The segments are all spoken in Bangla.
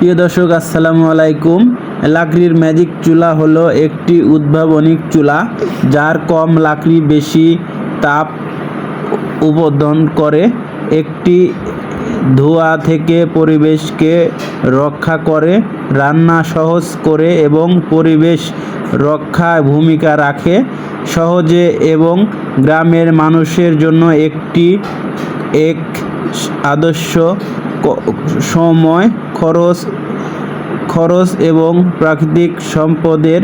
প্রিয় দর্শক, আসসালামু আলাইকুম। লাকড়ির ম্যাজিক চুলা হলো একটি উদ্ভাবনিক চুলা যার কম লাকড়ি বেশি তাপ উৎপাদন করে। একটি ধোঁয়া থেকে পরিবেশকে রক্ষা করে, রান্না সহজ করে এবং পরিবেশ রক্ষায় ভূমিকা রাখে। সহজে এবং গ্রামের মানুষের জন্য একটি, এক আদর্শ সময় খরচ খরচ এবং প্রাকৃতিক সম্পদের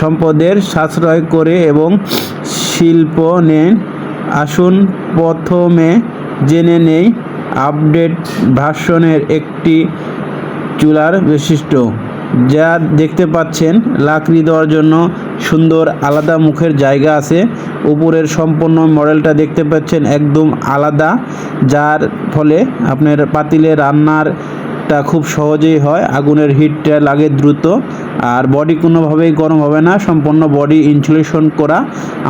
সম্পদের সাশ্রয় করে এবং শিল্প নেন। আসুন প্রথমে জেনে নেই আপডেট ভার্সনের একটি চুলার বৈশিষ্ট্য, যা দেখতে পাচ্ছেন লাকড়ি দেওয়ার জন্য সুন্দর, আলাদা মুখের জায়গা আছে। উপরের সম্পূর্ণ মডেলটা দেখতে পাচ্ছেন, একদম আলাদা, যার ফলে আপনার পাতিলে রান্নারটা খুব সহজেই হয়, আগুনের হিটটা লাগে দ্রুত। আর বডি কোনোভাবেই গরম হবে না, সম্পূর্ণ বডি ইনসুলেশন করা।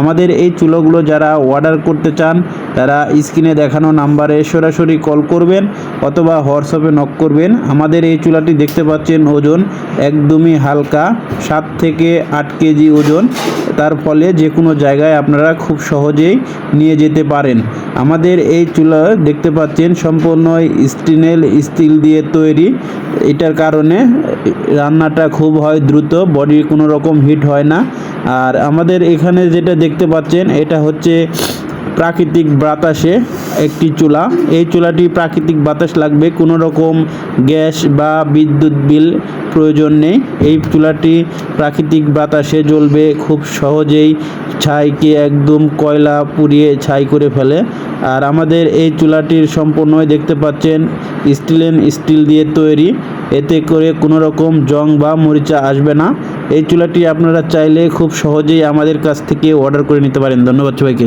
আমাদের এই চুলোগুলো যারা অর্ডার করতে চান, তারা স্ক্রিনে দেখানো নাম্বারে সরাসরি কল করবেন অথবা হোয়াটসঅ্যাপে নক করবেন। আমাদের এই চুলাটি দেখতে পাচ্ছেন ওজন একদমই হালকা, সাত থেকে আট কেজি ওজন। তার ফলে যে কোনো জায়গায় আপনারা খুব সহজেই নিয়ে যেতে পারেন। আমাদের এই চুলা দেখতে পাচ্ছেন, সম্পূর্ণ স্টিনেল স্টিল দিয়ে তৈরি। এটার কারণে রান্নাটা খুব হয় দ্রুত, বডির কোনো রকম হিট হয় না। আর আমাদের এখানে যেটা দেখতে পাচ্ছেন, এটা হচ্ছে প্রাকৃতিক বাতাসে একটি চুলা। এই চুলাটি প্রাকৃতিক বাতাস লাগবে, কোনো রকম গ্যাস বা বিদ্যুৎ বিল প্রয়োজন নেই। এই চুলাটি প্রাকৃতিক বাতাসে জ্বলবে, খুব সহজেই ছাইকে একদম কয়লা পুড়িয়ে ছাই করে ফেলে। আর আমাদের এই চুলাটির সম্পূর্ণই দেখতে পাচ্ছেন স্টিলেন স্টিল দিয়ে তৈরি। এতে করে কোনো রকম জং বা মরিচা আসবে না। এই চুলাটি আপনারা চাইলে খুব সহজেই আমাদের কাছ থেকে অর্ডার করে নিতে পারেন। ধন্যবাদ সবাইকে।